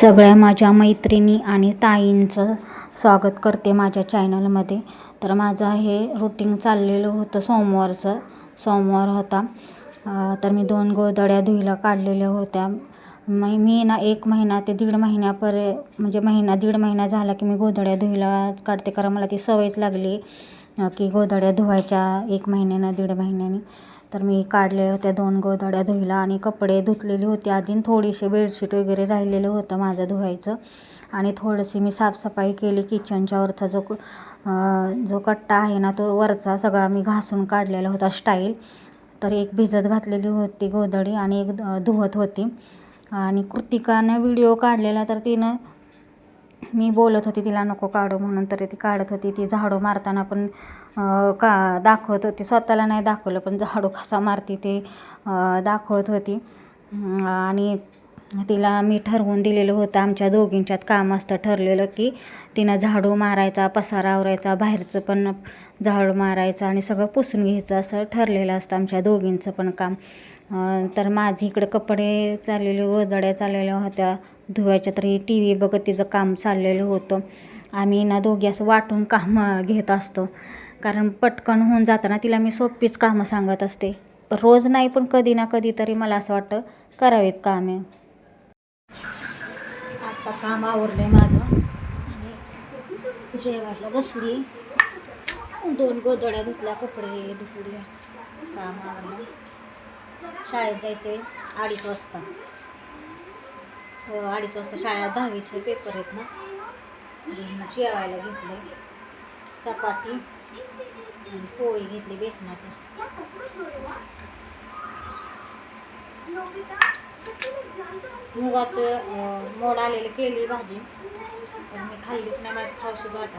सगळ्या माझ्या मैत्रिणी आणि ताईंचं स्वागत करते माझ्या चॅनलमध्ये. तर माझं हे रुटीन चाललेलं होतं सोमवारचं. सोमवार होता. तर मी दोन गोधड्या धुईला काढलेल्या होत्या. मी मी ना एक महिना ते दीड महिन्यापर्य म्हणजे महिना दीड महिना झाला की मी गोधड्या धुईला काढते. कारण मला ती सवयच लागली की गोधड्या धुवायच्या एक महिन्यानं दीड महिन्याने. तर मी काढलेल्या होत्या दोन गोधड्या धुईला आणि कपडे धुतलेले होते. आधी थोडीशी बेडशीट वगैरे राहिलेलं होतं माझं धुवायचं. आणि थोडीशी मी साफसफाई केली किचनच्या वरचा जो क- जो कट्टा आहे ना तो वरचा सगळा मी घासून काढलेला होता स्टाईल. तर एक भिजत घातलेली होती गोधडी आणि एक धुवत होती. आणि कृतिकानं व्हिडिओ काढलेला तर तिनं मी बोलत होती तिला नको काढू म्हणून. तरी ती काढत होती. ती झाडू मारताना पण का दाखवत होती. स्वतःला नाही दाखवलं पण झाडू कसा मारती ते दाखवत होती. आणि तिला मी ठरवून दिलेलं होतं आमच्या दोघींच्यात काम असतं ठरलेलं की तिनं झाडू मारायचा पसारा आवरायचा बाहेरचं पण झाडू मारायचं आणि सगळं पुसून घ्यायचं असं ठरलेलं असतं आमच्या दोघींचं पण काम. तर माझी इकडं कपडे चाललेले गोदड्या चाललेल्या होत्या. धुवायच्या तरी टी व्ही बघत तिचं काम चाललेलं होतं. आम्ही ना दोघी असं वाटून काम घेत असतो. कारण पटकन होऊन जाताना तिला मी सोपीच कामं सांगत असते. रोज नाही पण कधी ना कधी तरी मला असं वाटतं करावेत कामे. आता काम आवरलंय माझं. आणि जेवायला बसली. दोन गोदड्या धुतल्या कपडे धुतले. काम शाळेत जायचे अडीच वाजता. हो अडीच वाजता शाळेत दहावीचे पेपर आहेत ना. जेवायला घेतलं. चपाती आणि पोळी घेतली बेसनाची. मुगाचं मोड आलेलं केली भाजी. पण मी खाल्लीच नाही मला खाऊशीच वाटत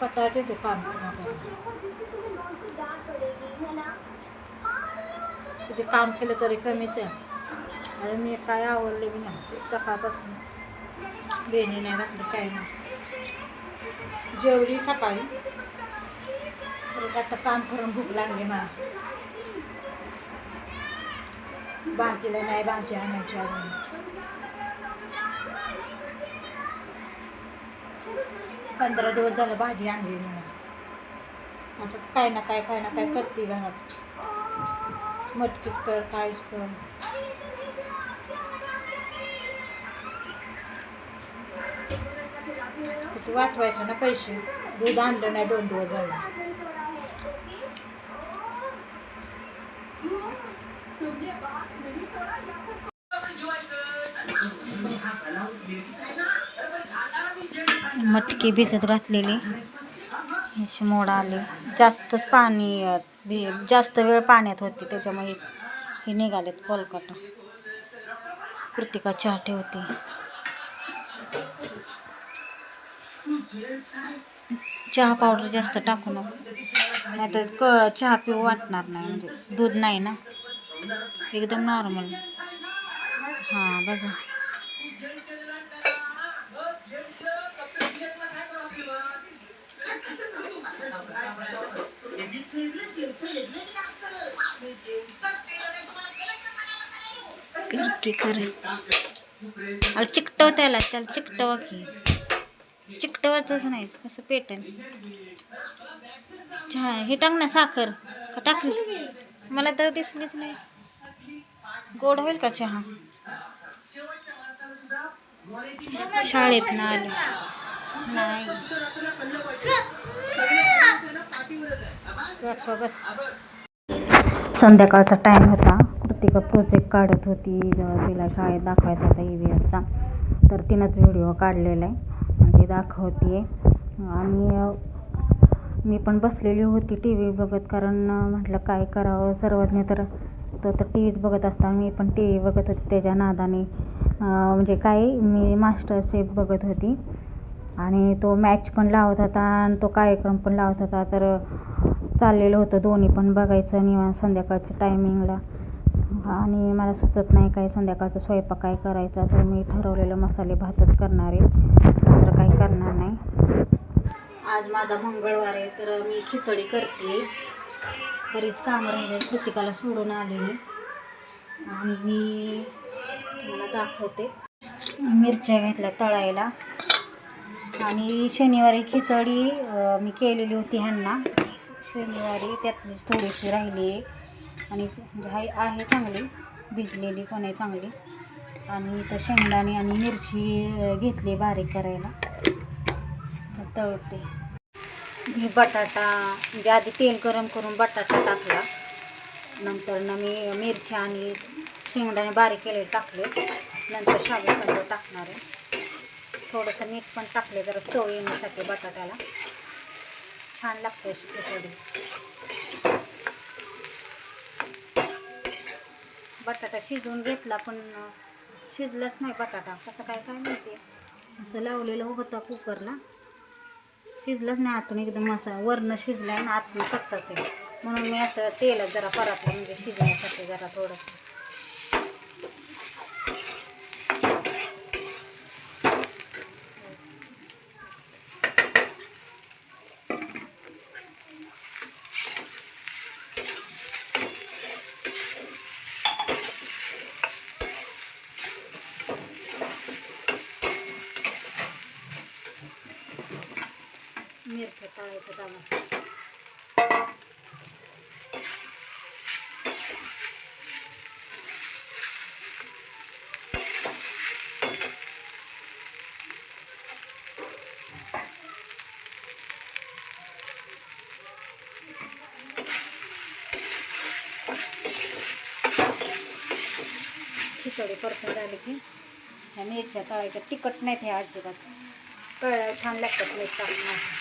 कटाचे दुकान काम काम केलं तरी कमीच आहे आणि मी काय आवडले बी नाही. सकाळपासून. बेणी नाही घातली काही नाही. जेवली सकाळी. परत आता काम करून भूक लागली मला. भाजीला नाही भाजी आणायची अजून. पंधरा दिवस झालं भाजी आणली म्हणून असंच काय ना काय काय ना काय करते घरात. मटकीच कर कायच कर. किती वाचवायचं ना पैसे. दूध आणलं नाही दोन दिवस झालं. मटकी भिजत घातलेली. अशी मोड आली. जास्तच पाणी जास्त वेळ पाण्यात होती. त्याच्यामुळे हे निघालेत कोलकाता. कृतिका चहा ठेवते. चहा पावडर जास्त टाकू नको. नाहीतर क चहा पिऊ वाटणार नाही म्हणजे दूध नाही ना. एकदम नॉर्मल हां बघा करते कर अगं चिकटव त्याला त्याला चिकटवा की. चिकटवतच नाही कसं पेटेल चहा हे टाक ना साखर. का टाकली? मला तर दिसलीच नाही. गोड होईल का चहा? शाळेत ना आलो. नाही. बस. संध्याकाळचा टाईम होता. कृतिका प्रोजेक्ट काढत होती. तिला शाळेत दाखवायचा होता ई व्ही एसचा तर तिनंच व्हिडिओ काढलेला आहे. दाखवते आणि मी पण बसलेली होती टी व्ही बघत कारण म्हटलं काय करावं सर्वज्ञ तर तो तर टी व्हीच बघत असताना मी पण टी व्ही बघत होती त्याच्या नादाने. म्हणजे काय मी मास्टर शेफ बघत होती. आणि तो मॅच पण लावत होता आणि तो कार्यक्रम पण लावत होता. तर चाललेलं होतं दोन्ही पण बघायचं निवांत संध्याकाळच्या टायमिंगला आणि मला सुचत नाही काय संध्याकाळचा स्वयंपाक काय करायचा तर मी ठरवलेलं मसाले भातच करणार आहे. दुसरं काही करणार नाही. आज माझा मंगळवार आहे तर मी खिचडी करते. बरीच कामं राहिले कृतिकाला सोडून आले मी. आणि मी तुम्हाला दाखवते. मिरच्या घेतल्या तळायला. आणि शनिवारी खिचडी मी केलेली होती ह्यांना. शनिवारी त्यातलीच थोडीशी राहिली आहे. आणि म्हणजे आहे आहे चांगली भिजलेली पण आहे चांगली. आणि इथं शेंगदाणे आणि मिरची घेतली बारीक करायला. तर तळते. मी बटाटा म्हणजे आधी तेल गरम करून बटाटा टाकला. नंतर ना मी मिरची आणि शेंगदाणे बारीक केले टाकले. नंतर शाबू कांदा टाकणार आहे. थोडंसं मीठ पण टाकले जरा चव येण्यासाठी बटाट्याला. छान लागते अशी खिचडी. बटाटा शिजवून घेतला पण शिजलाच नाही बटाटा. कसं काय काय माहिती? असं लावलेलं होतं कुकरला. शिजलंच नाही आतून एकदम असं वरणं शिजलं आहे ना आतून कच्चाच आहे. म्हणून मी असं तेल जरा परतलं म्हणजे शिजण्यासाठी जरा थोडंसं मिरच्या तळायचं त्याला खिचडी परतून झाली की ह्या मिरच्या तळायच्या. तिखट नाहीत ह्या अजिबात. कळलं छान लागतात मीठ टाकून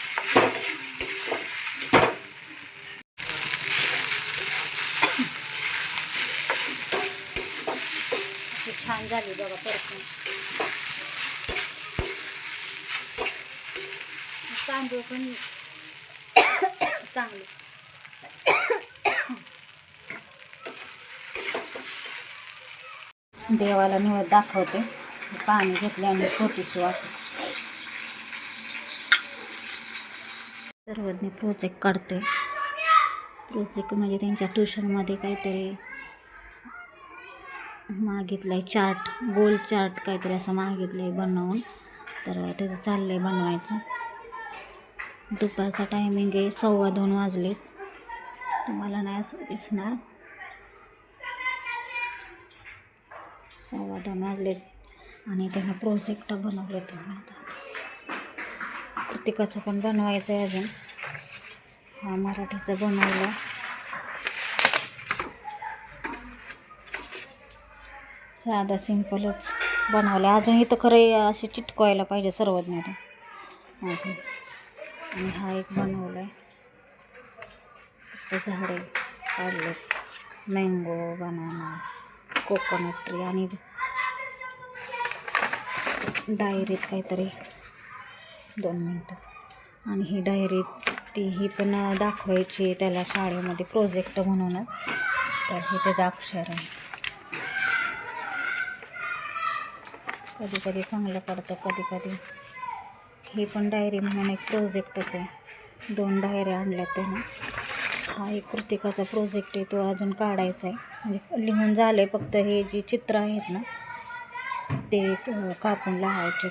छान झाली बघा परतून तांदूळ पण चांगले. देवाला निवड दाखवते. पाणी घेतल्याने छोटी छोटीशी मी प्रोजेक्ट काढते प्रोजेक्ट म्हणजे त्यांच्या ट्युशनमध्ये काहीतरी मागितलं आहे चार्ट गोल चार्ट काहीतरी असं मागितलं आहे बनवून. तर त्याचं चाललं आहे बनवायचं. दुपारचा टायमिंग आहे सव्वा दोन वाजलेत. तुम्हाला नाही असं दिसणार. सव्वा दोन वाजलेत आणि त्यांना प्रोजेक्ट बनवले तुम्ही आता कृतिकाचं पण बनवायचं आहे अजून. हा मराठीचं बनवलं. साधा सिंपलच बनवलं. अजून इथं खरं असे चिटकवायला पाहिजे सर्वज्ञाला. अजून. आणि हा एक बनवला आहे झाडे काढले मँगो बनाना कोकोनट ट्री आणि डायरीत काहीतरी. दोन मिनटं. आणि ही डायरीत ती ही पण दाखवायची त्याला शाळेमध्ये प्रोजेक्ट म्हणून. तर हे त्याचं अक्षर आहे. कधी कधी चांगलं पडतं कधी कधी हे पण डायरी म्हणून एक प्रोजेक्टच आहे. दोन डायऱ्या आणल्या त्यानं. हा एक कृतिकाचा प्रोजेक्ट आहे तो अजून काढायचा आहे. म्हणजे लिहून झालं आहे फक्त हे जी चित्र आहेत ना ते कापून लावायचे.